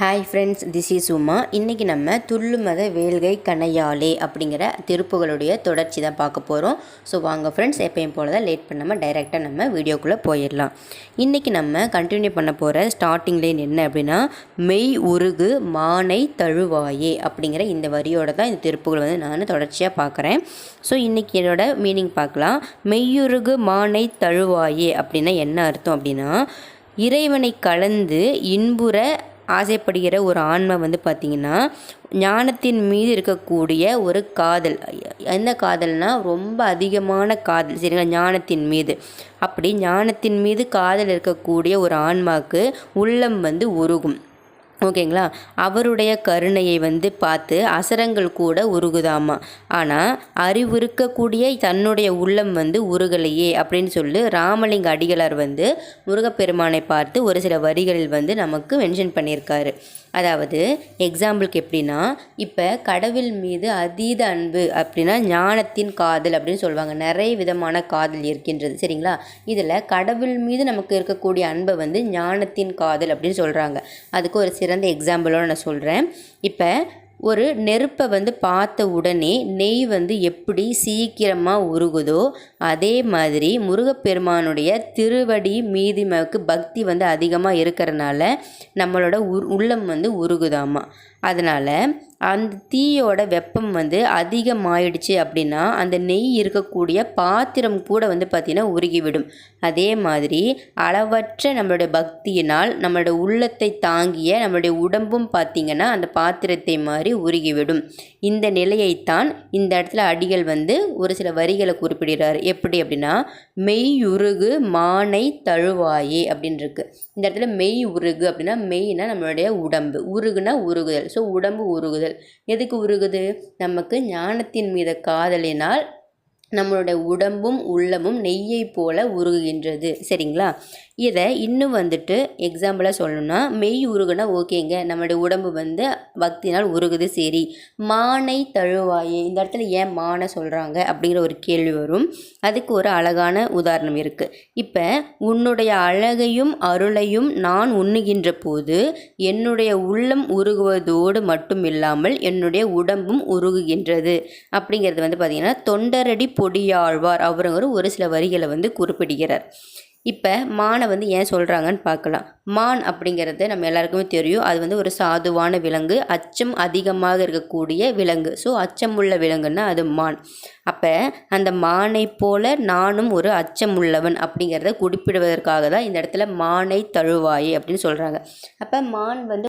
Hi friends this is Uma இன்றைக்கி நம்ம துள்ளுமத வேல்கை கணையாளே அப்படிங்கிற திருப்புகளுடைய தொடர்ச்சி தான் பார்க்க போகிறோம் ஸோ வாங்க ஃப்ரெண்ட்ஸ் எப்பயும் போல தான் லேட் பண்ணாமல் டைரெக்டாக நம்ம வீடியோக்குள்ளே போயிடலாம். இன்றைக்கி நம்ம கண்டினியூ பண்ண போகிற ஸ்டார்டிங் லைன் என்ன அப்படின்னா மெய் உருகு மானை தழுவாயே அப்படிங்கிற இந்த வரியோட தான் இந்த திருப்புகள் வந்து நான் தொடர்ச்சியாக பார்க்குறேன். ஸோ இன்றைக்கி என்னோட மீனிங் பார்க்கலாம். மெய்யுருகு மானை தழுவாயே அப்படின்னா என்ன அர்த்தம் அப்படின்னா இறைவனை கலந்து இன்புற ஆசைப்படுகிற ஒரு ஆன்மை வந்து பார்த்திங்கன்னா ஞானத்தின் மீது இருக்கக்கூடிய ஒரு காதல். எந்த காதல்னா ரொம்ப அதிகமான காதல் சரிங்களா? ஞானத்தின் மீது. அப்படி ஞானத்தின் மீது காதல் இருக்கக்கூடிய ஒரு ஆன்மாவுக்கு உள்ளம் வந்து உருகும். ஓகேங்களா? அவருடைய கருணையை வந்து பார்த்து அசரங்கள் கூட உருகுதாமா? ஆனால் அறிவுறுக்கக்கூடிய தன்னுடைய உள்ளம் வந்து உருகலையே அப்படின்னு சொல்லி ராமலிங்க அடிகளார் வந்து முருகப்பெருமானை பார்த்து ஒரு சில வரிகளில் வந்து நமக்கு மென்ஷன் பண்ணியிருக்காரு. அதாவது எக்ஸாம்பிளுக்கு எப்படின்னா இப்போ கடவுள் மீது அதீத அன்பு அப்படின்னா ஞானத்தின் காதல் அப்படின்னு சொல்லுவாங்க. நிறைய விதமான காதல் இருக்கின்றது சரிங்களா? இதில் கடவுள் மீது நமக்கு இருக்கக்கூடிய அன்பை வந்து ஞானத்தின் காதல் அப்படின்னு சொல்கிறாங்க அதுக்கு ஒரு சிறந்த எக்ஸாம்பிளோடு நான் சொல்கிறேன் இப்போ ஒரு நெருப்பை வந்து பார்த்த உடனே நெய் வந்து எப்படி சீக்கிரமாக உருகுதோ அதே மாதிரி முருகப்பெருமானுடைய திருவடி மீதிமக்கு பக்தி வந்து அதிகமாக இருக்கிறனால நம்மளோட உள்ளம் வந்து உருகுதாமா. அதனால் அந்த தீயோட வெப்பம் வந்து அதிகமாயிடுச்சு அப்படின்னா அந்த நெய் இருக்கக்கூடிய பாத்திரம் கூட வந்து பார்த்திங்கன்னா உருகிவிடும். அதே மாதிரி அளவற்ற நம்மளுடைய பக்தியினால் நம்மளுடைய உள்ளத்தை தாங்கிய நம்மளுடைய உடம்பும் பார்த்திங்கன்னா அந்த பாத்திரத்தை மாதிரி உருகிவிடும். இந்த நிலையைத்தான் இந்த இடத்துல அடிகள் வந்து ஒரு சில வரிகளை குறிப்பிடுகிறார். எப்படி அப்படின்னா மெய் உருகு மானை தழுவாயே அப்படின்னு இருக்கு இந்த இடத்துல மெய் உருகு அப்படின்னா மெய்னா நம்மளுடைய உடம்பு. உருகுனா உருகுதல். ஸோ உடம்பு உருகுதல். உருகுதல் எதுக்கு உருகுது? நமக்கு ஞானத்தின் மீது காதலினால் நம்மளுடைய உடம்பும் உள்ளமும் நெய்யை போல உருகுகின்றது. சரிங்களா? இதை இன்னும் வந்துட்டு எக்ஸாம்பிளாக சொல்லணும்னா மெய் உருகுனா ஓகேங்க. நம்மளுடைய உடம்பு வந்து பக்தினால் உருகுது சரி. மானை தழுவாயே இந்த இடத்துல ஏன் மானை சொல்கிறாங்க அப்படிங்கிற ஒரு கேள்வி வரும். அதுக்கு ஒரு அழகான உதாரணம் இருக்குது இப்போ உன்னுடைய அழகையும் அருளையும் நான் உண்ணுகின்ற போது என்னுடைய உள்ளம் உருகுவதோடு மட்டும் இல்லாமல் என்னுடைய உடம்பும் உருகுகின்றது. அப்படிங்கிறது வந்து பார்த்திங்கன்னா தொண்டரடி பொடியாழ்வார் அவருங்கிற ஒரு சில வரிகளை வந்து குறிப்பிடுகிறார். இப்போ மானை வந்து ஏன் சொல்கிறாங்கன்னு பார்க்கலாம். மான் அப்படிங்கிறது நம்ம எல்லாருக்குமே தெரியும். அது வந்து ஒரு சாதுவான விலங்கு. அச்சம் அதிகமாக இருக்கக்கூடிய விலங்கு. ஸோ அச்சம் உள்ள விலங்குன்னா அது மான். அப்போ அந்த மானை போல நானும் ஒரு அச்சம் உள்ளவன் அப்படிங்கிறத குறிப்பிடுவதற்காக தான் இந்த இடத்துல மானை தழுவாயே அப்படின்னு சொல்கிறாங்க அப்போ மான் வந்து